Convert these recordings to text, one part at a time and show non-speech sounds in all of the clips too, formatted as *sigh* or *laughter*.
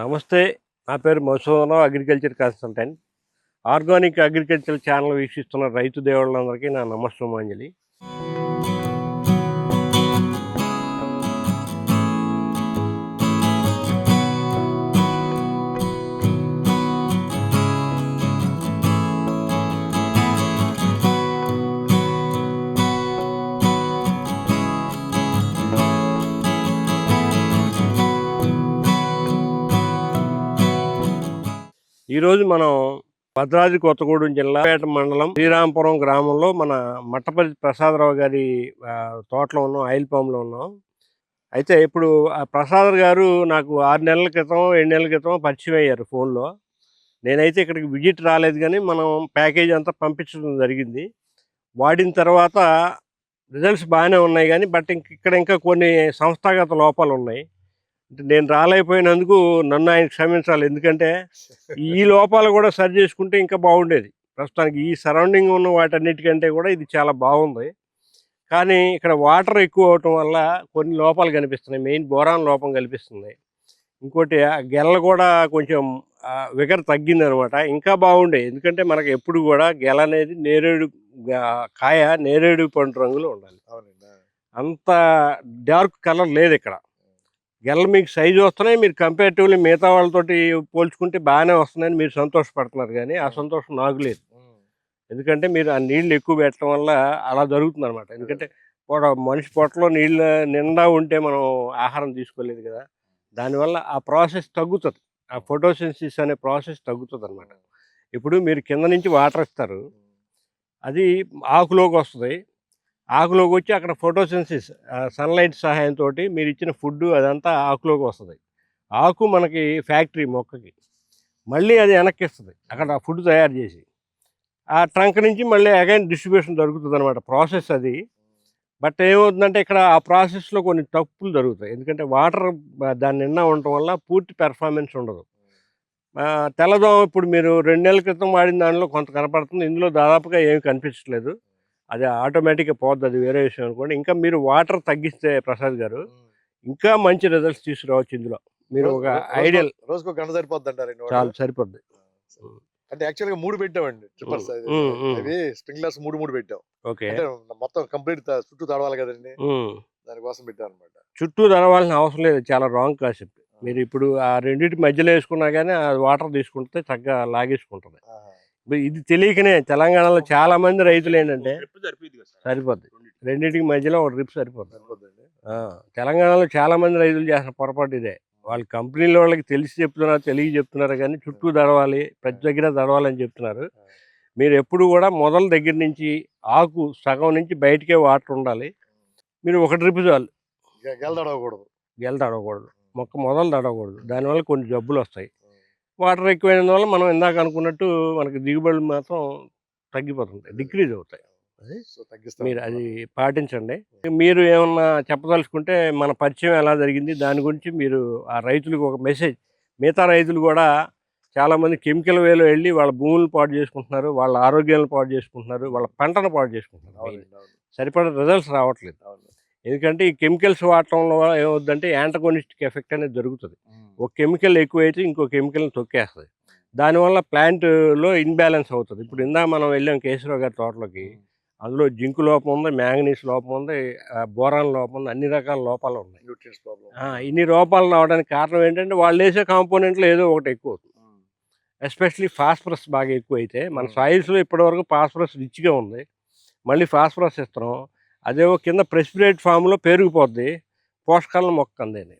నమస్తే నా పేరు Madhusudhana Rao agriculture consultant organic agriculture channel వీక్షిస్తున్న రైతు దేవుళ్ళందరికీ నా నమస్సుమాంజలి. ఈరోజు మనం భద్రాద్రి కొత్తగూడెం జిల్లా పేట మండలం శ్రీరాంపురం గ్రామంలో మన మట్టపల్లి ప్రసాదరావు గారి తోటలో ఉన్నాం ఆయిల్ పామ్లో ఉన్నాం. అయితే ఇప్పుడు ఆ గారు నాకు ఆరు నెలల క్రితం ఏడు నెలల క్రితం పరిచయం అయ్యారు ఫోన్లో. నేనైతే ఇక్కడికి విజిట్ రాలేదు కానీ మనం ప్యాకేజ్ అంతా పంపించడం జరిగింది. వాడిన తర్వాత రిజల్ట్స్ బాగానే ఉన్నాయి కానీ బట్ ఇంక ఇక్కడ ఇంకా కొన్ని సంస్థాగత లోపాలు ఉన్నాయి. నేను రాలేకపోయినందుకు నన్ను ఆయన క్షమించాలి. ఎందుకంటే ఈ *laughs* లోపాలు కూడా సరి చేసుకుంటే ఇంకా బాగుండేది. ప్రస్తుతానికి ఈ సరౌండింగ్ ఉన్న వాటన్నిటికంటే కూడా ఇది చాలా బాగుంది. కానీ ఇక్కడ వాటర్ ఎక్కువ అవటం వల్ల కొన్ని లోపాలు కనిపిస్తున్నాయి. మెయిన్ బోరాన్ లోపం కనిపిస్తుంది. ఇంకోటి ఆ గెల కూడా కొంచెం విగర్ తగ్గింది అనమాట ఇంకా బాగుండే ఎందుకంటే మనకు ఎప్పుడు కూడా గెల అనేది నేరేడు కాయ నేరేడు పండు రంగులో ఉండాలి. అంత డార్క్ కలర్ లేదు ఇక్కడ. గెల్ల మీకు సైజు వస్తున్నాయి. మీరు కంపేరిటివ్లీ మిగతా వాళ్ళతోటి పోల్చుకుంటే బాగానే వస్తున్నాయని మీరు సంతోషపడుతున్నారు కానీ ఆ సంతోషం నాకు లేదు. ఎందుకంటే మీరు ఆ నీళ్ళు ఎక్కువ పెట్టడం వల్ల అలా జరుగుతుంది అనమాట ఎందుకంటే పొడ మనిషి పొట్టలో నీళ్ళు నిండా ఉంటే మనం ఆహారం తీసుకోలేదు కదా. దానివల్ల ఆ ప్రాసెస్ తగ్గుతుంది. ఆ ఫోటోసిన్సిస్ అనే ప్రాసెస్ తగ్గుతుంది అనమాట ఇప్పుడు మీరు కింద నుంచి వాటర్ ఇస్తారు. అది ఆకులోకి వస్తుంది. ఆకులోకి వచ్చి అక్కడ ఫోటోసెన్సిస్ సన్లైట్ సహాయంతో మీరు ఇచ్చిన ఫుడ్ అదంతా ఆకులోకి వస్తుంది. ఆకు మనకి ఫ్యాక్టరీ మొక్కకి. మళ్ళీ అది వెనక్కి ఇస్తుంది అక్కడ ఫుడ్ తయారు చేసి. ఆ ట్రంక్ నుంచి మళ్ళీ అగైన్ డిస్ట్రిబ్యూషన్ జరుగుతుంది అనమాట ప్రాసెస్ అది. బట్ ఏమవుతుందంటే ఇక్కడ ఆ ప్రాసెస్లో కొన్ని తప్పులు జరుగుతాయి. ఎందుకంటే వాటర్ దాని నిండా ఉండటం వల్ల పూర్తి పెర్ఫార్మెన్స్ ఉండదు. తెల్లదోమ ఇప్పుడు మీరు రెండు నెలల క్రితం వాడిన దానిలో కొంత కనపడుతుంది. ఇందులో దాదాపుగా ఏమి కనిపించట్లేదు. అది ఆటోమేటిక్గా పోద్ది అది వేరే విషయం అనుకోండి. ఇంకా మీరు వాటర్ తగ్గిస్తే ప్రసాద్ గారు ఇంకా మంచి రిజల్ట్స్ తీసుకురావచ్చు ఇందులో. మీరు ఒక ఐడియల్ రోజుకు గంట సరిపోద్ది అంటారండి వాడు. చాలా సరిపోద్ది. అంటే యాక్చువల్గా మూడు పెట్టామండి ఉమ్. అవి స్ప్రింక్లర్స్ మూడు మూడు పెట్టాం. ఓకే. మొత్తం కంప్లీట్ చుట్టూ తడవాలి కదండి. దానికోసం పెట్టాం అనమాట చుట్టూ తడవాల్సిన అవసరం లేదు. చాలా రాంగ్ కాన్సెప్ట్. మీరు ఇప్పుడు ఆ రెండింటి మధ్యలో వేసుకున్నా కానీ ఆ వాటర్ తీసుకుంటే చక్కగా లాగేసుకుంటుంది. ఇది తెలియకనే తెలంగాణలో చాలా మంది రైతులు ఏంటంటే సరిపోద్ది. రెండింటికి. మధ్యలో ఒక డ్రిప్ సరిపోతుంది తెలంగాణలో చాలా మంది రైతులు చేసిన పొరపాటు ఇదే. వాళ్ళ కంపెనీల వాళ్ళకి తెలిసి చెప్తున్నారు తెలియ చెప్తున్నారు కానీ చుట్టూ తడవాలి ప్రతి దగ్గర తడవాలని చెప్తున్నారు. మీరు ఎప్పుడు కూడా మొదల దగ్గర నుంచి ఆకు సగం నుంచి బయటికే వాటర్ ఉండాలి. మీరు ఒక డ్రిప్ చాలు. గెలదడవకూడదు. గెల తడవకూడదు మొక్క మొదలు తడవకూడదు. దానివల్ల కొన్ని జబ్బులు వస్తాయి. వాటర్ ఎక్కువైన వల్ల మనం ఇందాక అనుకున్నట్టు మనకి దిగుబడులు మాత్రం తగ్గిపోతుంది డిక్రీజ్ అవుతాయి. సో తగ్గిస్తాం మీరు అది పాటించండి. మీరు ఏమన్నా చెప్పదలుచుకుంటే మన పరిచయం ఎలా జరిగింది దాని గురించి మీరు ఆ రైతులకు ఒక మెసేజ్. మిగతా రైతులు కూడా చాలామంది కెమికల్ వేలో వెళ్ళి వాళ్ళ భూములు పాడు చేసుకుంటున్నారు వాళ్ళ ఆరోగ్యాలను పాడు చేసుకుంటున్నారు వాళ్ళ పంటను పాడు చేసుకుంటున్నారు. సరిపడా రిజల్ట్స్ రావట్లేదు. ఎందుకంటే ఈ కెమికల్స్ వాడటం వల్ల ఏమవుతుందంటే యాంటగోనిస్టిక్ ఎఫెక్ట్ అనేది జరుగుతుంది ఒక కెమికల్ ఎక్కువైతే ఇంకో కెమికల్ని తొక్కేస్తుంది. దానివల్ల ప్లాంట్లో ఇన్బ్యాలెన్స్ అవుతుంది. ఇప్పుడు ఇందా మనం వెళ్ళాం కేశవరావు గారి తోటలోకి అందులో జింకు లోపం ఉంది మ్యాంగనీస్ లోపం ఉంది బోరాన్ లోపం ఉంది అన్ని రకాల లోపాలు ఉన్నాయి. న్యూట్రియన్స్ ప్రాబ్లం ఇన్ని లోపాలు రావడానికి కారణం ఏంటంటే వాళ్ళు వేసే కాంపోనెంట్లు ఏదో ఒకటి ఎక్కువ అవుతుంది. ఎస్పెషలీ ఫాస్ఫరస్ బాగా ఎక్కువ అయితే మన. సాయిల్స్లో ఇప్పటివరకు ఫాస్ఫరస్ రిచ్గా ఉంది. మళ్ళీ ఫాస్ఫరస్ ఇస్తున్నాం. అదేవో కింద ప్రెసిపిరేట్ ఫామ్లో పెరిగిపోద్ది పోషకాలను మొక్క అందేది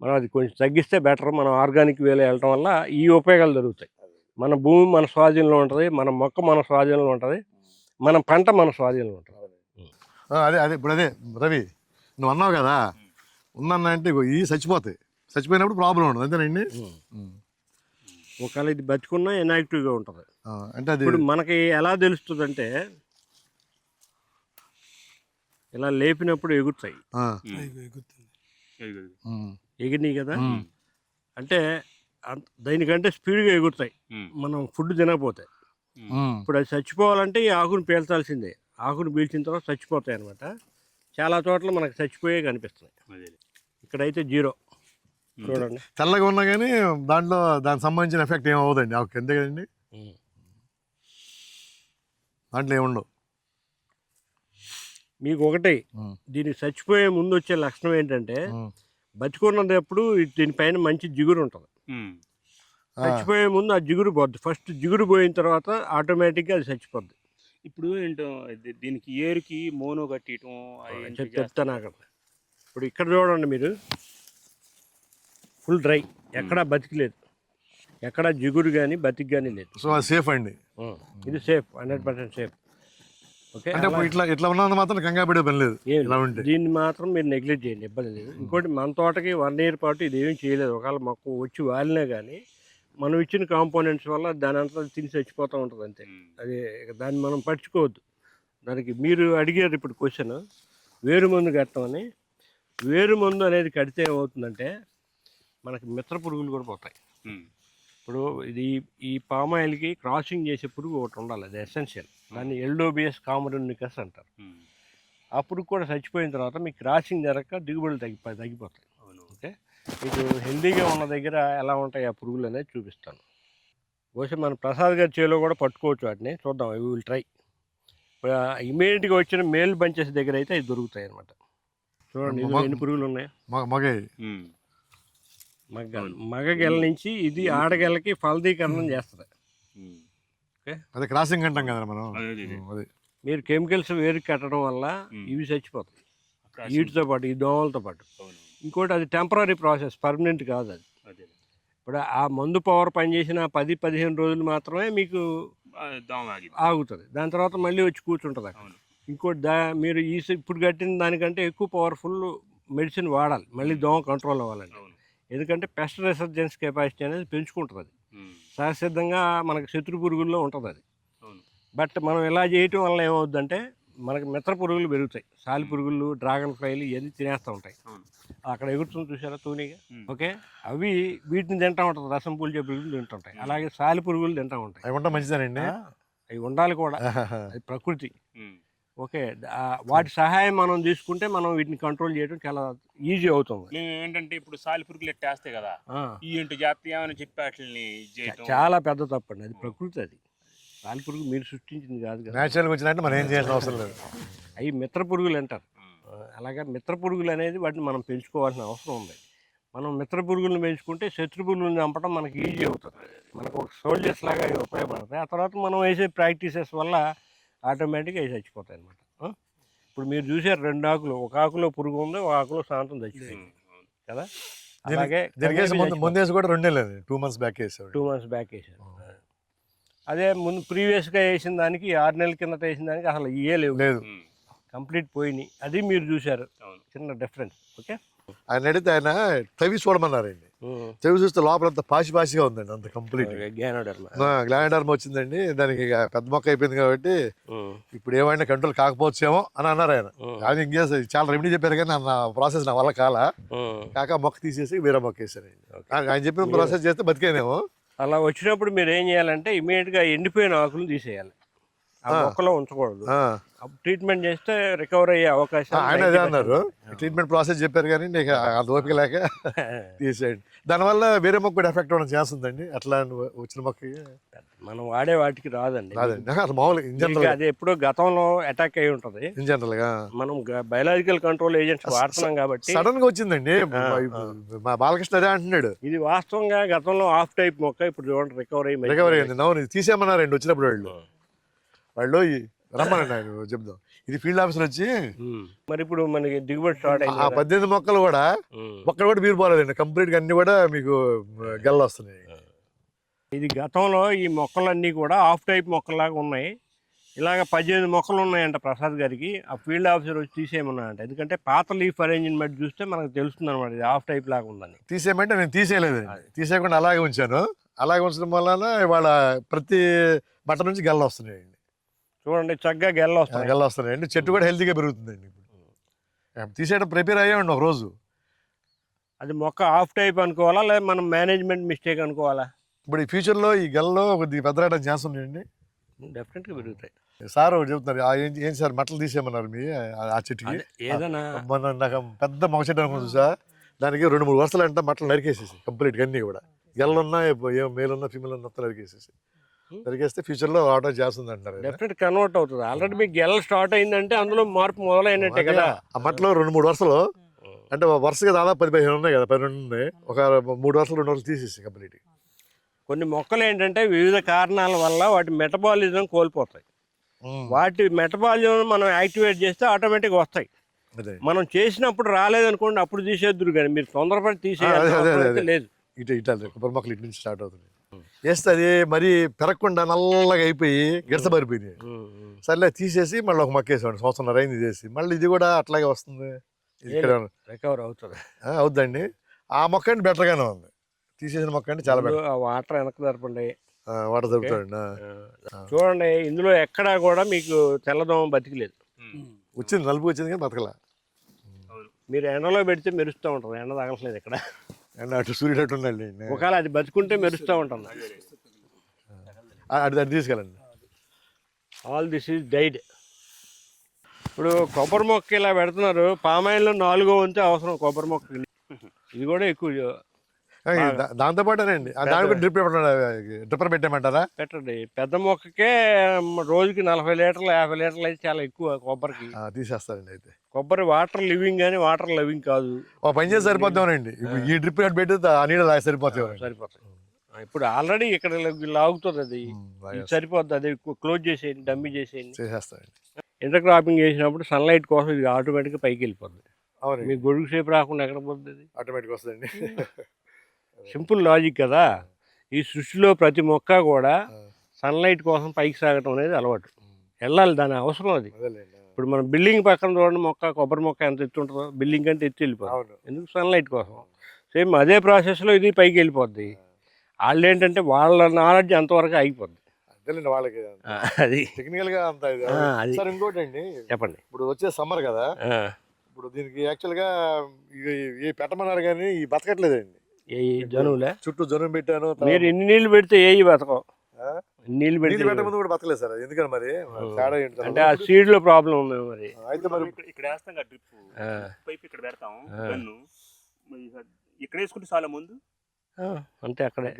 మనం అది కొంచెం తగ్గిస్తే బెటర్. మనం ఆర్గానిక్ వేలో వెళ్ళటం వల్ల ఈ ఉపయోగాలు జరుగుతాయి మన భూమి మన స్వాధీనంలో ఉంటుంది మన మొక్క మన స్వాధీనంలో ఉంటుంది మన పంట మన స్వాధీనంలో ఉంటుంది. అదే అదే ఇప్పుడు అదే రవి నువ్వు అన్నావు కదా ఉందన్న అంటే ఈ చచ్చిపోతాయి. చచ్చిపోయినప్పుడు ప్రాబ్లం ఉండదు అంతేనండి ఒకవేళ ఇది బతుకున్నా ఇన్యాక్టివ్గా ఉంటుంది. అంటే అది ఇప్పుడు మనకి ఎలా తెలుస్తుందంటే ఇలా లేపినప్పుడు ఎగురుతాయి. ఎగిరినాయి కదా? అంటే దానికంటే స్పీడ్గా ఎగురుతాయి. మనం ఫుడ్ తినకపోతే. ఇప్పుడు అది చచ్చిపోవాలంటే ఈ ఆకును పీల్చాల్సిందే. ఆకును పీల్చిన తర్వాత చచ్చిపోతాయి అనమాట చాలా చోట్ల మనకు చచ్చిపోయే కనిపిస్తున్నాయి. ఇక్కడైతే జీరో. చూడండి. తెల్లగా ఉన్నా కానీ దాంట్లో దానికి సంబంధించిన ఎఫెక్ట్ ఏం అవ్వదండి. ఆకు కదండి? దాంట్లో ఏముండవు మీకు ఒకటి. దీనికి చచ్చిపోయే ముందు వచ్చే లక్షణం ఏంటంటే. బతికున్నప్పుడు దీనిపైన మంచి జిగురు ఉంటుంది చచ్చిపోయే ముందు ఆ జిగురు పోద్ది. ఫస్ట్ జిగురు పోయిన తర్వాత ఆటోమేటిక్గా అది చచ్చిపోద్ది. ఇప్పుడు ఏంటో దీనికి ఏరుకి మోనో కట్టియటం చెప్తాను అక్కడ ఇప్పుడు ఇక్కడ చూడండి మీరు. Full dry. ఎక్కడా బతికిలేదు. ఎక్కడా జిగురు కానీ బతికి కానీ లేదు. సో సేఫ్ అండి. ఇది safe hundred percent safe. Okay? అంటే ఇప్పుడు ఇట్లా ఇట్లా ఉన్నది మాత్రం కంగారు పడే పని లేదు. ఇలా. ఉంటే. దీన్ని మాత్రం మీరు నెగ్లెక్ట్ చేయండి ఇబ్బంది లేదు. ఇంకోటి మన తోటకి వన్ ఇయర్ పాటు ఇది ఏం చేయలేదు. ఒకవేళ మాకు వచ్చి వాలినా కానీ మనం ఇచ్చిన కాంపోనెంట్స్ వల్ల దాని అంతా తిని చచ్చిపోతూ ఉంటుంది అంతే. అది దాన్ని మనం పట్టించుకోవద్దు. దానికి మీరు అడిగారు ఇప్పుడు క్వశ్చన్ వేరు మందు కట్టమని వేరు మందు అనేది కడితే ఏమవుతుందంటే మనకి మిత్ర పురుగులు కూడా పోతాయి. ఇప్పుడు ఇది ఈ పామాయిల్కి క్రాసింగ్ చేసే పురుగు ఒకటి ఉండాలి అది ఎసెన్షియల్. దాన్ని ఎల్డోబిఎస్ కామరునికస్ అంటారు. ఆ పురుగు కూడా చచ్చిపోయిన తర్వాత మీకు క్రాసింగ్ జరగక దిగుబడులు తగ్గి తగ్గిపోతాయి. అవును. ఓకే? మీకు హెల్దీగా ఉన్న దగ్గర ఎలా ఉంటాయి ఆ పురుగులు అనేది చూపిస్తాను. బహుశా మన ప్రసాద్ గారి చేలో కూడా పట్టుకోవచ్చు వాటిని. చూద్దాం ఐ విల్ ట్రై ఇమీడియట్గా వచ్చిన మేల్ బంచెస్ దగ్గర అయితే అవి దొరుకుతాయి అనమాట చూడండి ఎన్ని పురుగులు ఉన్నాయి. మగ. మగ్గ మగ గెల నుంచి ఇది ఆడగెలకి ఫలదీకరణం చేస్తుంది. అదే క్రాసింగ్ అంటాం కదా మనం. మీరు కెమికల్స్ వేరు కట్టడం వల్ల. ఇవి చచ్చిపోతాయి. వీటితో పాటు ఈ దోమలతో పాటు. ఇంకోటి అది టెంపరీ ప్రాసెస్ పర్మనెంట్ కాదు అది. ఇప్పుడు ఆ మందు పవర్ పనిచేసిన పది పదిహేను రోజులు మాత్రమే మీకు ఆగుతుంది. దాని తర్వాత మళ్ళీ వచ్చి కూర్చుంటుంది అక్కడ. ఇంకోటి దా మీరు ఈ స- ఇప్పుడు కట్టిన దానికంటే ఎక్కువ పవర్ఫుల్ మెడిసిన్ వాడాలి. మళ్ళీ దోమ కంట్రోల్ అవ్వాలండి ఎందుకంటే పెస్ట్ రెసిస్టెన్స్ కెపాసిటీ అనేది పెంచుకుంటుంది. అది. సహసిద్ధంగా మనకి శత్రు పురుగుల్లో ఉంటుంది అది బట్ మనం ఇలా చేయటం వల్ల ఏమవుద్దంటే మనకి మిత్ర పురుగులు పెరుగుతాయి. సాలి పురుగులు డ్రాగన్ ఫ్లైలు ఇవన్నీ తినేస్తూ ఉంటాయి. అవును. అక్కడ ఎగురుతుంది చూసారా తూనీగా. ఓకే? అవి వీటిని తింటా ఉంటుంది. రసం పూల్చే పురుగులు తింటుంటాయి అలాగే సాలి పురుగులు తింటా ఉంటాయి. అవి ఉంటా మంచిదేనండి. ఆ, అవి ఉండాలి కూడా. అది ప్రకృతి. ఓకే. వాటి సహాయం మనం తీసుకుంటే మనం వీటిని కంట్రోల్ చేయడం చాలా ఈజీ అవుతుంది. మేము ఏంటంటే ఇప్పుడు సాలి పురుగులు ఎట్టేస్తాయి కదా ఈ ఇంటి జాతీయ అని చెప్పి వాటిని చాలా పెద్ద తప్పండి. అది ప్రకృతి అది. సాలి పురుగు మీరు సృష్టించింది కాదు కదా. న్యాచురల్గా వచ్చినట్టు మనం ఏం చేయాల్సిన అవసరం లేదు. అవి మిత్ర పురుగులు అంటారు. అలాగే మిత్ర పురుగులు అనేది వాటిని మనం పెంచుకోవాల్సిన అవసరం ఉంది. మనం మిత్ర పురుగులను పెంచుకుంటే శత్రు పురుగులను చంపడం మనకి ఈజీ అవుతుంది. మనకు ఒక సోల్జర్స్ లాగా ఉపయోగపడతాయి. ఆ తర్వాత మనం వేసే ప్రాక్టీసెస్ వల్ల ఆటోమేటిక్గా అవి చచ్చిపోతాయి అనమాట ఇప్పుడు మీరు చూసారు రెండు ఆకులు ఒక ఆకులో పురుగు ఉంది ఒక ఆకులో శాంతం చచ్చిపోయింది. కదా? అలాగే ముందేసి కూడా రెండే లేదు టూ మంత్స్ బ్యాక్ వేసాడు. టూ మంత్స్ బ్యాక్ వేసారు అదే ముందు ప్రీవియస్గా వేసిన దానికి ఆరు నెలల కిందట వేసిన దానికి అసలు ఇయే లేవు. లేదు. కంప్లీట్ పోయినాయి. అది మీరు చూశారు చిన్న డిఫరెన్స్ ఓకే? ఆయన అడిగితే ఆయన తవి చూడమన్నారండి. తవి చూస్తే లోపల అంత పాసి పాసిగా ఉందండి అంత కంప్లీట్ గ్లాండర్మ్ వచ్చిందండి. దానికి పెద్ద మొక్క అయిపోయింది కాబట్టి ఇప్పుడు ఏమైనా కంట్రోల్ కాకపోవచ్చేమో అని అన్నారు ఆయన. కానీ ఇంకే చాలా రెమెడీ చెప్పారు కానీ నా ప్రాసెస్ నా వల్ల కాల. కాక మొక్క తీసేసి వేరే మొక్క వేసానండి ఆయన. చెప్పిన ప్రాసెస్ చేస్తే బతికేనేమో. అలా వచ్చినప్పుడు మీరు ఏం చేయాలంటే ఇమీడియట్గా ఎండిపోయిన ఆకులు తీసేయాలి. మొక్కలో ఉంచకూడదు. ఆ. ట్రీట్మెంట్ చేస్తే రికవర్ అయ్యే అవకాశం ఆయన అదే అన్నారు. ట్రీట్మెంట్ ప్రాసెస్ చెప్పారు కానీ నీకు అంత ఓపిక లేక *laughs* తీసేయండి. దానివల్ల వేరే మొక్క కూడా ఎఫెక్ట్ అవ్వడం చేస్తుందండి అట్లా వచ్చిన మొక్కకి? మనం వాడే వాటికి రాదండి. రాదండి. ఇన్ జనరల్ అది ఎప్పుడో గతంలో అటాక్ అయి ఉంటది. ఇన్ జనరల్గా. మనం బయలాజికల్ కంట్రోల్ ఏజెంట్స్ వాడుతున్నాం కాబట్టి సడన్గా వచ్చిందండి మా బాలకృష్ణ అదే అంటున్నాడు. ఇది వాస్తవంగా గతంలో ఆఫ్ టైప్ మొక్క ఇప్పుడు చూడండి రికవర్ రికవరీ అయింది. అవును ఇది తీసేయమన్నారండి వచ్చినప్పుడు వాళ్ళు. వాళ్ళు రమ్మనండి ఆయన చెప్దాం. ఇది ఫీల్డ్ ఆఫీసర్ వచ్చి. మరి ఇప్పుడు మనకి దిగుబడి స్టార్ట్ ఆ. పద్దెనిమిది మొక్కలు కూడా ఉమ్. ఒక్కడ కూడా బీరు పోలేదండి కంప్లీట్గా అన్ని కూడా మీకు గెల్ల వస్తున్నాయి. ఇది గతంలో ఈ మొక్కలన్నీ కూడా ఆఫ్ టైప్ మొక్కలాగా ఉన్నాయి. ఇలాగ పద్దెనిమిది మొక్కలు ఉన్నాయంట ప్రసాద్ గారికి. ఆ ఫీల్డ్ ఆఫీసర్ వచ్చి తీసేయమన్నాయంట ఎందుకంటే పాత లీఫ్ అరేంజ్మెంట్ చూస్తే మనకు తెలుస్తుంది అనమాట ఇది ఆఫ్ టైప్ లాగా ఉందని. తీసేయమంటే నేను తీసేయలేదండి. తీసేయకుండా అలాగే ఉంచాను. అలాగే ఉంచడం వలన ఇవాళ ప్రతి బట్ట నుంచి గెల్ల వస్తున్నాయండి చూడండి చక్కగా గెల్ల వస్తాయి గెల్ల వస్తున్నాయండి చెట్టు కూడా హెల్తీగా పెరుగుతుందండి ఇప్పుడు. తీసేయడం ప్రిపేర్ అయ్యామండి ఒక రోజు అది మొక్క ఆఫ్ టైప్ అనుకోవాలా లేదా మనం మేనేజ్మెంట్ మిస్టేక్ అనుకోవాలా? ఇప్పుడు ఈ ఫ్యూచర్లో ఈ గెల్లో కొద్దిగా పెద్ద రాయడం ఛాన్స్ ఉన్నాయండి. డెఫినెట్గా పెరుగుతాయి. సార్ ఒకటి చెప్తున్నారు "ఆ, ఏం ఏం సార్ మట్టలు తీసేయమన్నారు మీ ఆ- చెట్టుకి? ఏదైనా మొన్న నాకు పెద్ద మగ చెట్టు అనుకుని చూసా దానికి రెండు మూడు వరుసలు అంటే మట్టలు నరికేసేసి కంప్లీట్గా అన్నీ కూడా. గెలలున్నా ఏం మేల్ ఉన్నా ఫీమేల్ ఉన్నా మొత్తం నరికేసేసి నరికేస్తే ఫ్యూచర్లో ఆటో చేస్తుంది అంటారు. డెఫినెట్ కన్వర్ట్ అవుతుంది. ఆల్రెడీ మీకు గెల స్టార్ట్ అయిందంటే అందులో మార్పు మొదలైనట్టే కదా. ఆ మట్టలో రెండు మూడు వరుసలు. అంటే వరుసగా దాదాపు పది పదిహేను ఉన్నాయి కదా పన్నెండు ఉన్నాయి. ఒక మూడు వరుసలు రెండు వరుసలు తీసేసి కంప్లీట్ కొన్ని మొక్కలు ఏంటంటే వివిధ కారణాల వల్ల వాటి మెటబాలిజం కోల్పోతాయి. వాటి మెటబాలిజం మనం యాక్టివేట్ చేస్తే ఆటోమేటిక్గా వస్తాయి. మనం చేసినప్పుడు రాలేదనుకోండి అప్పుడు తీసేద్దురు కానీ మీరు తొందరపడి తీసేయాలి. లేదు. ఇటు ఇటు కొబ్బరి మొక్కలు ఇటు నుంచి స్టార్ట్ అవుతుంది వేస్తే అది మరీ పెరగకుండా నల్లగా అయిపోయి ఉమ్. సర్లే తీసేసి మళ్ళీ ఒక మొక్క వేసాడు సంవత్సరం అయింది చేసి మళ్ళీ ఇది కూడా అట్లాగే వస్తుంది. ఇక్కడ రికవర్ అవుతుంది. ఆ, అవుద్దండి. ఆ మొక్క అంటే బెటర్గానే ఉంది. తీసేసిన మొక్క అంటే చాలా బెటర్. వాటర్ వెనక్కి జరపండి. వాటర్ దొరుకుతాడండి ఆ, చూడండి ఇందులో ఎక్కడా కూడా మీకు తెల్లదోమ బతికిలేదు. వచ్చింది నలుపు వచ్చింది కానీ బతకల. మీరు ఎండలో పెడితే మెరుస్తూ ఉంటుంది ఎండ తగలట్లేదు ఇక్కడ. అండ్ అటు సూర్యుడు అటు ఉండండి ఒకవేళ అది బతుకుంటే మెరుస్తూ ఉంటుంది. అది అది తీసుకెళ్ళండి. ఆల్ దిస్ ఈజ్ డైడ్ ఇప్పుడు కొబ్బరి మొక్క ఇలా పెడుతున్నారు. పామాయిల్లో నాలుగో వంతు అవసరం కొబ్బరి మొక్క ఇది కూడా ఎక్కువ ఆ, ఇది దా- దాంతో పాటేనండి ఆ, దానికి కూడా డ్రిప్ డ్రిప్పర్ పెట్టామంటారా పెట్టండి. పెద్ద మొక్కకే రోజుకి నలభై లీటర్లు యాభై లీటర్లు అయితే చాలా ఎక్కువ కొబ్బరికి. తీసేస్తారండి అయితే. కొబ్బరి వాటర్ లివింగ్ కానీ వాటర్ లివింగ్ కాదు. ఒక పని చేసి సరిపోతామండి ఇప్పుడు ఈ డ్రిప్ కట్ పెట్టి ఆ నీళ్ళు తాగి సరిపోతాయి సరిపోతాయి. ఆ, ఇప్పుడు ఆల్రెడీ ఇక్కడ లా- లాగుతుంది అది. ఇది సరిపోద్ది అది క్లోజ్ చేసేయండి డమ్మి చేసేయండి. చేసేస్తామండి. ఇంటర్ క్రాపింగ్ చేసినప్పుడు సన్లైట్ కోసం ఇది ఆటోమేటిక్గా పైకి వెళ్ళిపోద్ది. అవునండి. మీకు గొడుగు షేప్ రాకుండా ఎక్కడ పోతుంది అది? ఆటోమేటిక్ వస్తుందండి. *laughs* సింపుల్ లాజిక్ కదా. ఈ సృష్టిలో ప్రతి మొక్క కూడా సన్లైట్ కోసం పైకి సాగటం అనేది అలవాటు. వెళ్ళాలి దాని అవసరం అది. అదేలేండి. ఇప్పుడు మనం బిల్డింగ్ పక్కన చూడండి మొక్క కొబ్బరి మొక్క ఎంత ఎత్తు ఉంటుందో బిల్డింగ్ కంటే ఎత్తి వెళ్ళిపోతుంది. ఎందుకు సన్లైట్ కోసం? సేమ్ అదే ప్రాసెస్లో ఇది పైకి వెళ్ళిపోద్ది. వాళ్ళు ఏంటంటే వాళ్ళ నాలెడ్జ్ అంతవరకు ఆగిపోద్ది అదేలేండి వాళ్ళకి. అది. టెక్నికల్గా అంత అది. సార్ ఇంకోటి అండి చెప్పండి. ఇప్పుడు వచ్చే సమ్మర్ కదా ఇప్పుడు దీనికి యాక్చువల్గా ఈ- ఈ పెట్టమన్నారు కానీ ఈ బతకట్లేదండి. ఏ జనువులే? చుట్టూ జనం పెట్టాను మీరు ఎన్ని నీళ్ళు పెడితే ఏ బతకం? నీళ్ళు పెడితే పెట్టే ముందు కూడా బతకలేదు సార్ ఎందుకని మరి? తేడా ఏంటి? అంటే ఆ సీడ్లో ప్రాబ్లం ఉంది మరి. అయితే మరి ఇక్కడ వేస్తాం కదా డ్రిప్ ఆ, పైప్ ఇక్కడ పెడతాం. గన్ను. ఇక్కడ వేసుకుంటే చాలా ముందు? ఆ, అంతే అక్కడే.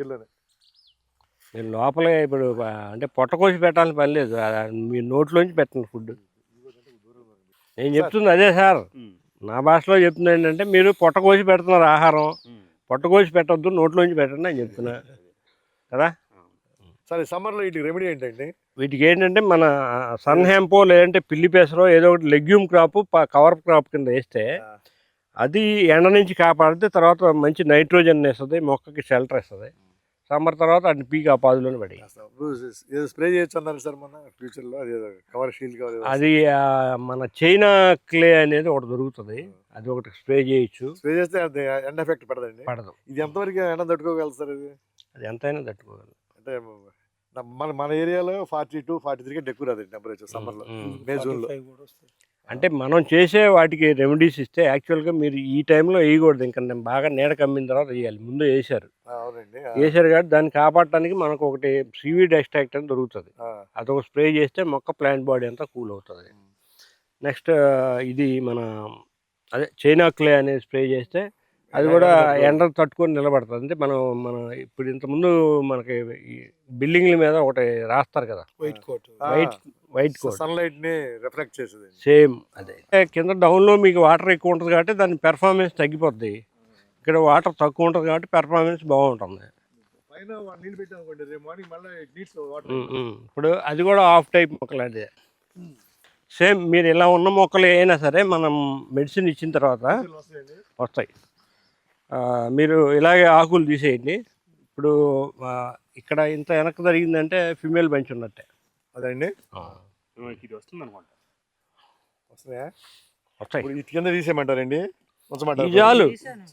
మీరు లోపలే ఇప్పుడు అంటే పొట్ట కోసి పెట్టాల్సిన పని లేదు. మీరు నోట్లోంచి పెట్టండి ఫుడ్. నేను చెప్తుంది అదే సార్. నా భాషలో చెప్తుంది ఏంటంటే మీరు పొట్ట కోసి పెడుతున్నారు ఆహారం. పొట్ట కోసి పెట్టొద్దు నోట్లోంచి పెట్టండి అని చెప్తున్నా. కదా? సరే సమ్మర్లో వీటికి రెమెడీ ఏంటండి? వీటికి ఏంటంటే మన సన్ హ్యాంపో లేదంటే పిల్లి పెసరో ఏదో ఒకటి లెగ్యూమ్ క్రాప్ కవర్ క్రాప్ కింద వేస్తే అది ఎండ నుంచి కాపాడితే తర్వాత మంచి నైట్రోజన్ ఇస్తుంది మొక్కకి షెల్టర్ ఇస్తుంది సమ్మర్ తర్వాత అటు పీక్ ఆ పాదులోనే పడి స్ప్రే చేయొచ్చు అన్నారు సార్ మన ఫ్యూచర్లో అది కవర్ షీల్డ్ కవర్ అది మన చైనా క్లే అనేది ఒకటి దొరుకుతుంది. అది ఒకటి స్ప్రే చేయొచ్చు. స్ప్రే చేస్తే అది ఎండ ఎఫెక్ట్ పడదండి? పడదు. ఇది ఎంతవరకు ఎండ తట్టుకోగలదు సార్ ఇది? అది ఎంతైనా తట్టుకోగలదు. అంటే మన మన ఏరియాలో ఫార్టీ టూ ఫార్టీ త్రీ కంటే ఎక్కువ రాదు టెంపరేచర్ సమ్మర్లో. ఉమ్. మే జూన్లో అంటే మనం చేసే వాటికి రెమెడీస్ ఇస్తే యాక్చువల్గా మీరు ఈ టైంలో వేయకూడదు. ఇంకా నేను బాగా నీడ కమ్మిన తర్వాత వేయాలి. ముందు వేసారు వేసారు కాబట్టి దాన్ని కాపాడటానికి మనకు ఒకటి సీవీడ్ ఎక్స్ట్రాక్ట్ అని దొరుకుతుంది. అదొక స్ప్రే చేస్తే మొక్క ప్లాంట్ బాడీ అంతా కూల్ అవుతుంది. నెక్స్ట్ ఇది మన అదే చైనా క్లే అనేది స్ప్రే చేస్తే అది కూడా ఎండ తట్టుకొని నిలబడుతుంది అంటే మనం మన ఇప్పుడు ఇంతకుముందు మనకి ఈ బిల్డింగ్ల మీద ఒకటి రాస్తారు కదా. White coat white white coat సన్లైట్ని reflect చేసేది సేమ్ అదే. కింద డౌన్లో మీకు వాటర్ ఎక్కువ ఉంటుంది కాబట్టి దాని పెర్ఫార్మెన్స్ తగ్గిపోద్ది. ఇక్కడ వాటర్ తక్కువ ఉంటుంది కాబట్టి పెర్ఫార్మెన్స్ బాగుంటుంది. ఇప్పుడు అది కూడా ఆఫ్ టైప్ మొక్కలు అదే సేమ్ మీరు ఇలా ఉన్న మొక్కలు అయినా సరే మనం మెడిసిన్ ఇచ్చిన తర్వాత వస్తాయి. మీరు ఇలాగే ఆకులు తీసేయండి. ఇప్పుడు ఇక్కడ ఇంత వెనక్కి జరిగిందంటే ఫిమేల్ బంచ్ ఉన్నట్టే. అదండి? ఇది వస్తుంది అనమాట వస్తున్నాయా? వస్తాయి. ఇప్పుడు ఇటు కింద తీసేయమంటారండి? ఉంచమంటారు చాలు.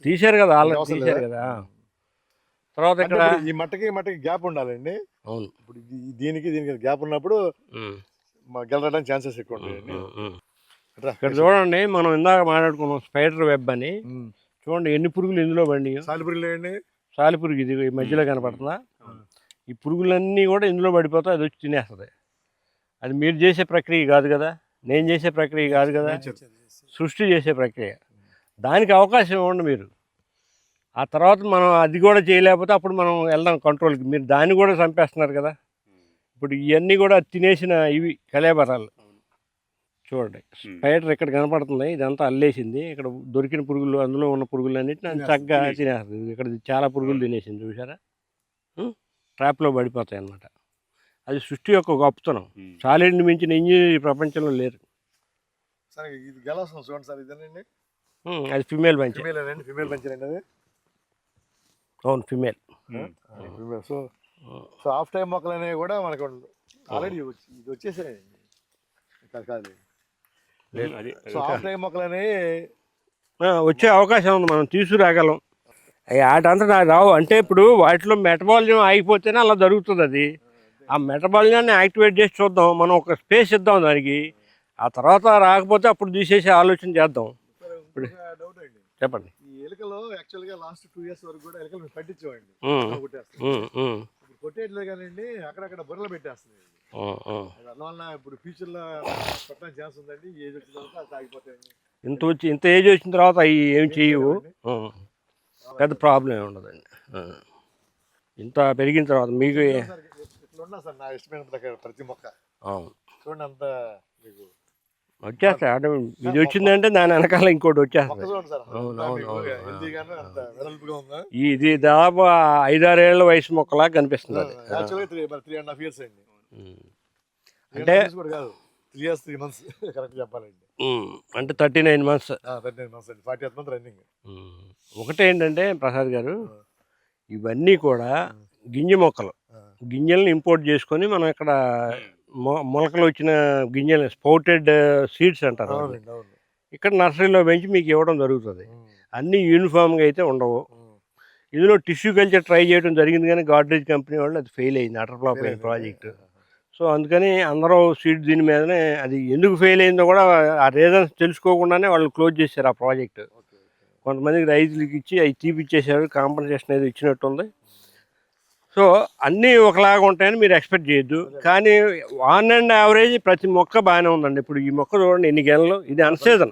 తీశారు కదా ఆల్రెడీ తీశారు? కదా. తర్వాత ఇక్కడ ఈ మట్టకి మట్టకి గ్యాప్ ఉండాలండి. అవును. ఇప్పుడు దీనికి దీనికి గ్యాప్ ఉన్నప్పుడు గెలడానికి ఛాన్సెస్ ఎక్కువ ఉంటాయండి. ఇక్కడ చూడండి మనం ఇందాక మాట్లాడుకున్నాం స్పైడర్ వెబ్ అని. చూడండి ఎన్ని పురుగులు ఇందులో బండి సాలిపురి లేండి సాలి పురుగు ఇది ఈ మధ్యలో కనపడుతుందా? ఈ పురుగులన్నీ కూడా ఇందులో పడిపోతాయి అది వచ్చి తినేస్తుంది. అది మీరు చేసే ప్రక్రియ కాదు కదా? నేను చేసే ప్రక్రియ కాదు కదా? సృష్టి చేసే ప్రక్రియ. దానికి అవకాశం ఇవ్వండి మీరు. ఆ తర్వాత మనం అది కూడా చేయలేకపోతే అప్పుడు మనం వెళ్దాం కంట్రోల్కి మీరు దాన్ని కూడా చంపేస్తున్నారు కదా? ఇప్పుడు ఇవన్నీ కూడా తినేసిన ఇవి కలేబరాలు చూడండి. స్పైడర్ ఇక్కడ కనపడుతుంది? ఇదంతా అల్లేసింది. ఇక్కడ దొరికిన పురుగులు అందులో ఉన్న పురుగులు అన్నిటిని చక్కగా తినేస్తుంది. ఇక్కడ చాలా పురుగులు తినేసింది చూసారా ట్రాప్లో పడిపోతాయి అన్నమాట. అది సృష్టి యొక్క గొప్పతనం చాలీని మించిన ఇంజనీర్ ఈ ప్రపంచంలో లేరు. సరే ఇది గెలవసం చూడండి సార్ ఇదేనండి? అది ఫిమేల్ బంచ్. ఫిమేల్ ఫిమేల్ అది? అవును female. Female. So so half time మొక్కలు అనేవి కూడా మనకు ఆల్రెడీ ఇది వచ్చేసాయండి. కాదు. కాదు అది సో హాఫ్ టైం మొక్కలు అనేవి వచ్చే అవకాశం ఉంది మనం తీసుకురాగలం. అవి వాటంతా రావు. అంటే ఇప్పుడు వాటిలో మెటబాలిజం ఆగిపోతేనే అలా జరుగుతుంది అది. ఆ మెటబాలిజాన్ని యాక్టివేట్ చేసి చూద్దాం. మనం ఒక స్పేస్ ఇద్దాం దానికి. ఆ తర్వాత రాకపోతే అప్పుడు తీసేసి ఆలోచన చేద్దాం. డౌట్ అండి. చెప్పండి. ఈ ఎలుకలు యాక్చువల్గా లాస్ట్ టూ ఇయర్స్ వరకు కూడా ఎలుకలు మేము. కొట్టేయట్లేదు కానీ అక్కడక్కడ బుర్రలు ఉమ్. అందువల్ల ఇప్పుడు ఫ్యూచర్లో కొట్టడానికి ఛాన్స్ ఉందండి ఏజ్ వచ్చిన తర్వాత అది ఆగిపోతాయండి. ఇంత వచ్చి ఇంత ఏజ్ వచ్చిన తర్వాత అవి ఏం చేయవు. పెద్ద ప్రాబ్లం ఏమి ఉండదండి. ఇంత పెరిగిన తర్వాత మీకు ఇట్లా ఉన్నా సార్ నా ఇష్టమైన ప్రతి మొక్క. చూడండి అంత మీకు వచ్చేస్తాయి ఇది వచ్చిందంటే దాని వెనకాల ఇంకోటి వచ్చేస్తుంది ఇది దాదాపు ఐదారేళ్ళ వయసు మొక్కలా కనిపిస్తుంది అంటే- three years three months correct చెప్పాలండి. అంటే thirty nine months thirty nine months అండి. ఫార్టీ ఎయిత్ మంత్ రన్నింగ్ ఒకటి ఏంటంటే ప్రసాద్ గారు ఇవన్నీ కూడా గింజ మొక్కలు. గింజల్ని ఇంపోర్ట్ చేసుకొని మనం ఇక్కడ మొలకలు వచ్చిన గింజలు స్పౌటెడ్ సీడ్స్ అంటారు ఇక్కడ నర్సరీలో పెంచి మీకు ఇవ్వడం జరుగుతుంది. అన్నీ యూనిఫామ్గా అయితే ఉండవు. ఇందులో టిష్యూ కల్చర్ ట్రై చేయడం జరిగింది కానీ గాడ్రేజ్ కంపెనీ వాళ్ళు అది ఫెయిల్ అయింది అటర్ ఫ్లాప్ అయిన ప్రాజెక్ట్. సో అందుకని అందరూ సీడ్ దీని మీదనే అది ఎందుకు ఫెయిల్ అయిందో కూడా ఆ రీజన్స్ తెలుసుకోకుండానే వాళ్ళు క్లోజ్ చేశారు ఆ ప్రాజెక్ట్. కొంతమందికి రైతులకి ఇచ్చి అవి తీపిచ్చేసారు కాంపన్సేషన్ ఏదో ఇచ్చినట్టుంది. సో అన్నీ ఒకలాగా ఉంటాయని మీరు ఎక్స్పెక్ట్ చేయొద్దు. కానీ ఆన్ అండ్ యావరేజ్ ప్రతి మొక్క బాగానే ఉందండి. ఇప్పుడు ఈ మొక్క చూడండి ఎన్ని గెలలు? ఇది అన్సీజన్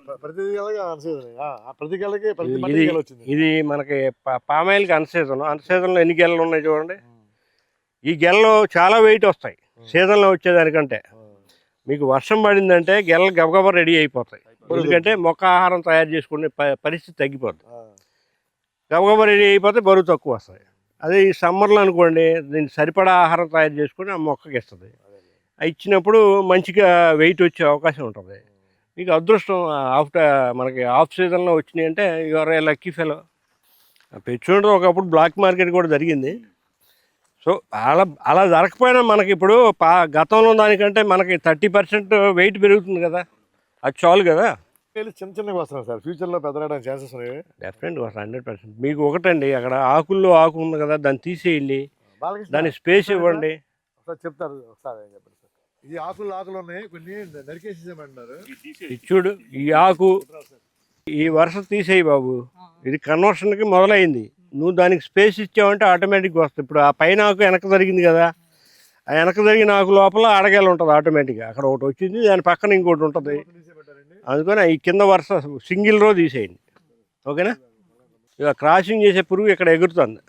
ఇది- ఇది మనకి పామాయిల్కి అన్సీజన్ అన్సీజన్లో ఎన్ని గెలలు ఉన్నాయి చూడండి? ఈ గెలలు చాలా వెయిట్ వస్తాయి. సీజన్లో వచ్చేదానికంటే. మీకు వర్షం పడిందంటే గెలలు గబగబా రెడీ అయిపోతాయి. ఎందుకంటే మొక్క ఆహారం తయారు చేసుకునే పరిస్థితి తగ్గిపోద్ది. గబగబా రెడీ అయిపోతే బరువు తక్కువ వస్తాయి. అదే ఈ సమ్మర్లో అనుకోండి దీన్ని సరిపడా ఆహారం తయారు చేసుకుని ఆ మొక్కకి ఇస్తుంది అది ఇచ్చినప్పుడు మంచిగా వెయిట్ వచ్చే అవకాశం ఉంటుంది. మీకు అదృష్టం ఆఫ్టర్ మనకి ఆఫ్ సీజన్లో వచ్చినాయి అంటే యువర్ ఏ లక్కీ ఫెలో. పెంచుకుంటే ఒకప్పుడు బ్లాక్ మార్కెట్ కూడా జరిగింది. సో అలా అలా జరగకపోయినా మనకి ఇప్పుడు పా గతంలో దానికంటే మనకి థర్టీ పర్సెంట్ వెయిట్ పెరుగుతుంది కదా. అది చాలు కదా. చిన్న చిన్నగా వస్తున్నాయి సార్. ఫ్యూచర్లో పెద్దరాయడానికి ఛాన్సెస్ ఉన్నాయి. డెఫినెట్గా వస్తుంది హండ్రెడ్ పర్సెంట్. మీకు ఒకటండి అక్కడ ఆకుల్లో ఆకు ఉంది కదా దాన్ని తీసేయండి. దానికి స్పేస్ ఇవ్వండి. ఒకసారి చెప్తారు ఒకసారి ఏం చెప్పండి సార్. ఇది ఆకులు ఆకులు ఉన్నాయి కొన్ని నరికేసేసామంటున్నారు చూడు ఈ ఆకు ఈ వరుస తీసేయి బాబు. ఇది కన్వర్షన్కి మొదలైంది. నువ్వు దానికి స్పేస్ ఇచ్చావంటే ఆటోమేటిక్గా వస్తుంది. ఇప్పుడు ఆ పైన ఆకు వెనక జరిగింది కదా ఆ వెనక జరిగిన ఆకు లోపల అడగేలు ఉంటుంది ఆటోమేటిక్గా. అక్కడ ఒకటి వచ్చింది దాని పక్కన ఇంకోటి ఉంటుంది. అందుకని ఈ కింద వరుస సింగిల్ రో తీసేయండి. ఓకేనా? ఇక క్రాసింగ్ చేసే పురుగు ఇక్కడ ఎగురుతుంది.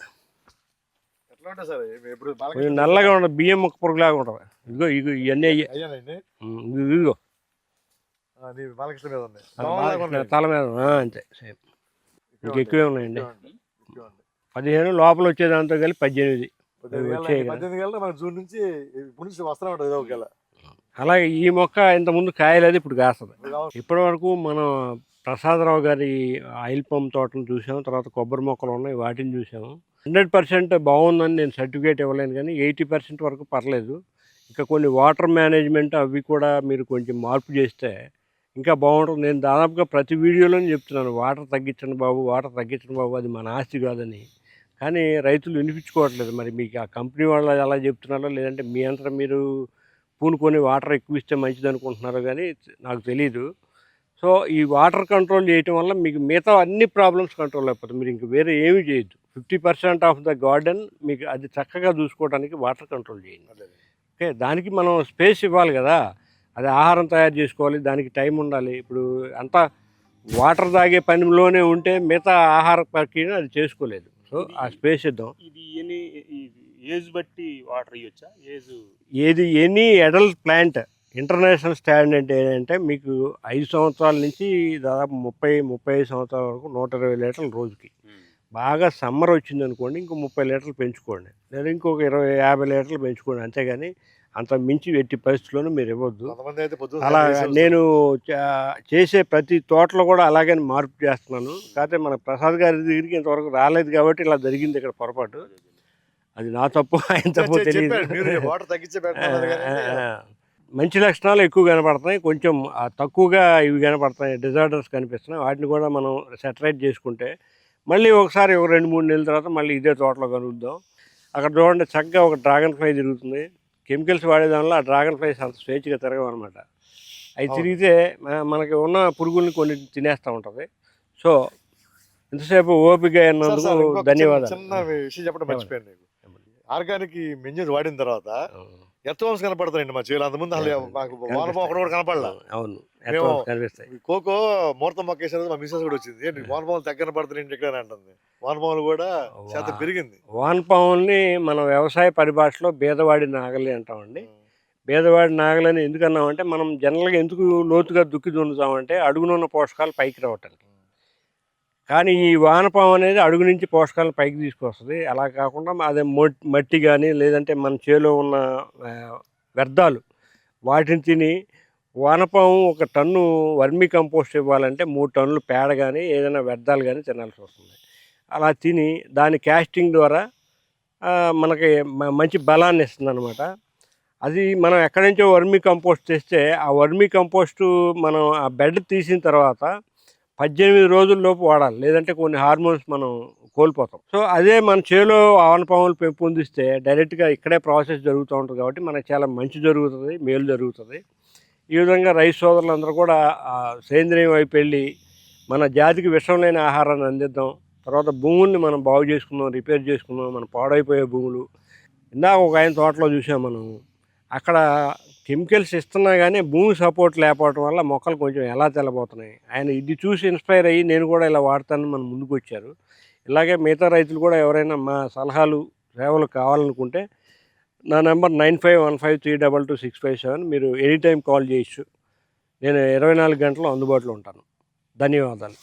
కొంచెం నల్లగా ఉండదు బియ్యం ముక్క పురుగులాగా ఉంటుంది. ఇదిగో ఇగో ఇవన్నీ ఇదిగో. తల మీద అంతే సేమ్. ఇంకా ఎక్కువే ఉన్నాయండి. పదిహేను లోపల వచ్చేదాంతో కలిపి పద్దెనిమిది. వచ్చాయి జూన్ నుంచి ఇప్పుడు నుంచి వస్తూనే ఉంటుంది ఏదో ఒక గెల అలాగే ఈ మొక్క ఇంత ముందు కాయలేదు ఇప్పుడు కాస్తుంది. ఇప్పటి వరకు మనం ప్రసాదరావు గారి ఆయిల్ పంప్ తోటను చూసాము తర్వాత కొబ్బరి మొక్కలు ఉన్నాయి వాటిని చూసాము. హండ్రెడ్ పర్సెంట్ బాగుందని నేను సర్టిఫికేట్ ఇవ్వలేను కానీ ఎయిటీ పర్సెంట్ వరకు పర్లేదు. ఇంకా కొన్ని వాటర్ మేనేజ్మెంట్ అవి కూడా మీరు కొంచెం మార్పు చేస్తే ఇంకా బాగుంటుంది. నేను దాదాపుగా ప్రతి వీడియోలోనే చెప్తున్నాను వాటర్ తగ్గించండి బాబు వాటర్ తగ్గించండి బాబు అది మన ఆస్తి కాదని. కానీ రైతులు వినిపించుకోవట్లేదు. మరి మీకు ఆ కంపెనీ వాళ్ళు ఎలా చెప్తున్నారో లేదంటే మీ అంతా మీరు పూనుకొని వాటర్ ఎక్కువ ఇస్తే మంచిది అనుకుంటున్నారో కానీ నాకు తెలియదు సో ఈ వాటర్ కంట్రోల్ చేయటం వల్ల మీకు మిగతా అన్ని ప్రాబ్లమ్స్ కంట్రోల్ అయిపోతాయి. మీరు ఇంక వేరే ఏమీ చేయొద్దు. Fifty percent of the garden మీకు అది చక్కగా చూసుకోవడానికి వాటర్ కంట్రోల్ చేయండి. ఓకే? దానికి మనం స్పేస్ ఇవ్వాలి కదా. అది ఆహారం తయారు చేసుకోవాలి. దానికి టైం ఉండాలి. ఇప్పుడు అంతా వాటర్ తాగే పనిలోనే ఉంటే మిగతా ఆహార ప్రక్రియను అది చేసుకోలేదు. సో ఆ స్పేస్ ఇద్దాం. ఇది ఏజ్ బట్టి వాటర్ ఇవ్వచ్చా? ఏజ్ ఏది any adult plant international standard ఏంటంటే మీకు ఐదు సంవత్సరాల నుంచి దాదాపు ముప్పై ముప్పై ఐదు సంవత్సరాల వరకు నూట ఇరవై లీటర్లు రోజుకి. బాగా సమ్మర్ వచ్చింది అనుకోండి ఇంకో ముప్పై లీటర్లు పెంచుకోండి. లేదా ఇంకొక ఇరవై యాభై లీటర్లు పెంచుకోండి. అంతేగాని అంత మించి ఎట్టి పరిస్థితుల్లోనూ మీరు ఇవ్వద్దు. అలా. నేను చేసే ప్రతి తోటలో కూడా అలాగే మార్పు చేస్తున్నాను. కాకపోతే మన ప్రసాద్ గారి దగ్గరికి ఇంతవరకు రాలేదు కాబట్టి ఇలా జరిగింది ఇక్కడ పొరపాటు. అది నా తప్పు *laughs* ఆయన తప్పు తెలియదు *laughs* మంచి లక్షణాలు ఎక్కువ కనపడుతున్నాయి. కొంచెం తక్కువగా ఇవి కనపడుతున్నాయి. డిజార్డర్స్ కనిపిస్తున్నాయి. వాటిని కూడా మనం సెటరేట్ చేసుకుంటే మళ్ళీ ఒకసారి ఒక రెండు మూడు నెలల తర్వాత మళ్ళీ ఇదే తోటలో కలుగుద్దాం అక్కడ చూడండి చక్కగా ఒక డ్రాగన్ ఫ్లై తిరుగుతుంది. కెమికల్స్ వాడేదానిలో ఆ డ్రాగన్ ఫ్లైస్ అంత స్వేచ్ఛగా తిరగవు అనమాట అవి. తిరిగితే మనకి ఉన్న పురుగుల్ని కొన్ని తినేస్తూ ఉంటుంది. సో ఇంతసేపు ఓపిక అయినందుకు ధన్యవాదాలు. చిన్న విషయం చెప్పడం మర్చిపోయాను ఆర్గానిక్ మెన్యూర్ వాడిన తర్వాత ఎత్తవంశ కనపడతాయండి మా చేలు అంతకుముందు అసలు మాకు వానపాము ఒకటి కూడా కనపడలా. అవును. మేము- కోకో ముహూర్తం మొక్కేసిన మా మిస్సెస్ కూడా వచ్చింది. ఏంటి వానపాములు దగ్గర పడుతున్నాయి ఇక్కడ అంటుంది. వానపాములు కూడా శాతం. పెరిగింది. వానపాముల్ని మనం వ్యవసాయ పరిభాషలో బీదవాడి నాగలి అంటామండి. బీదవాడి నాగలని ఎందుకు అన్నామంటే మనం జనరల్గా ఎందుకు లోతుగా దుక్కి దున్నుతామంటే అడుగునున్న పోషకాలు పైకి రావటానికి. కానీ ఈ వానపాము అనేది అడుగు నుంచి పోషకాలు పైకి తీసుకొస్తుంది. అలా కాకుండా అదే మట్టి కానీ లేదంటే మన చేలో ఉన్న వ్యర్థాలు వాటిని తిని వానపాము ఒక టన్ను వర్మి కంపోస్ట్ ఇవ్వాలంటే మూడు టన్నులు పేడ కానీ ఏదైనా వ్యర్థాలు కానీ తినాల్సి వస్తుంది. అలా తిని దాని క్యాస్టింగ్ ద్వారా మనకి మంచి బలాన్ని ఇస్తుంది అనమాట అది మనం ఎక్కడి నుంచో వర్మి కంపోస్ట్ తెస్తే ఆ వర్మి కంపోస్టు మనం ఆ బెడ్ తీసిన తర్వాత పద్దెనిమిది రోజుల్లోపు వాడాలి. లేదంటే కొన్ని హార్మోన్స్ మనం కోల్పోతాం. సో అదే మన చేలో ఆవనపాములు పెంపొందిస్తే డైరెక్ట్గా ఇక్కడే ప్రాసెస్ జరుగుతూ ఉంటుంది కాబట్టి మనకు చాలా మంచి జరుగుతుంది మేలు జరుగుతుంది. ఈ విధంగా రైతు సోదరులందరూ కూడా సేంద్రియం వైపు వెళ్ళి మన జాతికి విషం లేని ఆహారాన్ని అందిద్దాం. తర్వాత భూముల్ని మనం బాగు చేసుకుందాం రిపేర్ చేసుకుందాం మన పాడైపోయే భూములు. ఇందాక ఒక ఆయన తోటలో చూసాం మనం. అక్కడ కెమికల్స్ ఇస్తున్నా కానీ భూమి సపోర్ట్ లేకపోవడం వల్ల మొక్కలు కొంచెం ఎలా తెల్లబోతున్నాయి ఆయన ఇది చూసి ఇన్స్పైర్ అయ్యి నేను కూడా ఇలా వాడతానని మన ముందుకు వచ్చారు. ఇలాగే మిగతా రైతులు కూడా ఎవరైనా మా సలహాలు సేవలు కావాలనుకుంటే నా number nine five one five three double two six five seven మీరు ఎనీ టైం కాల్ చేయొచ్చు. నేను ఇరవై నాలుగు గంటలు అందుబాటులో ఉంటాను. ధన్యవాదాలు.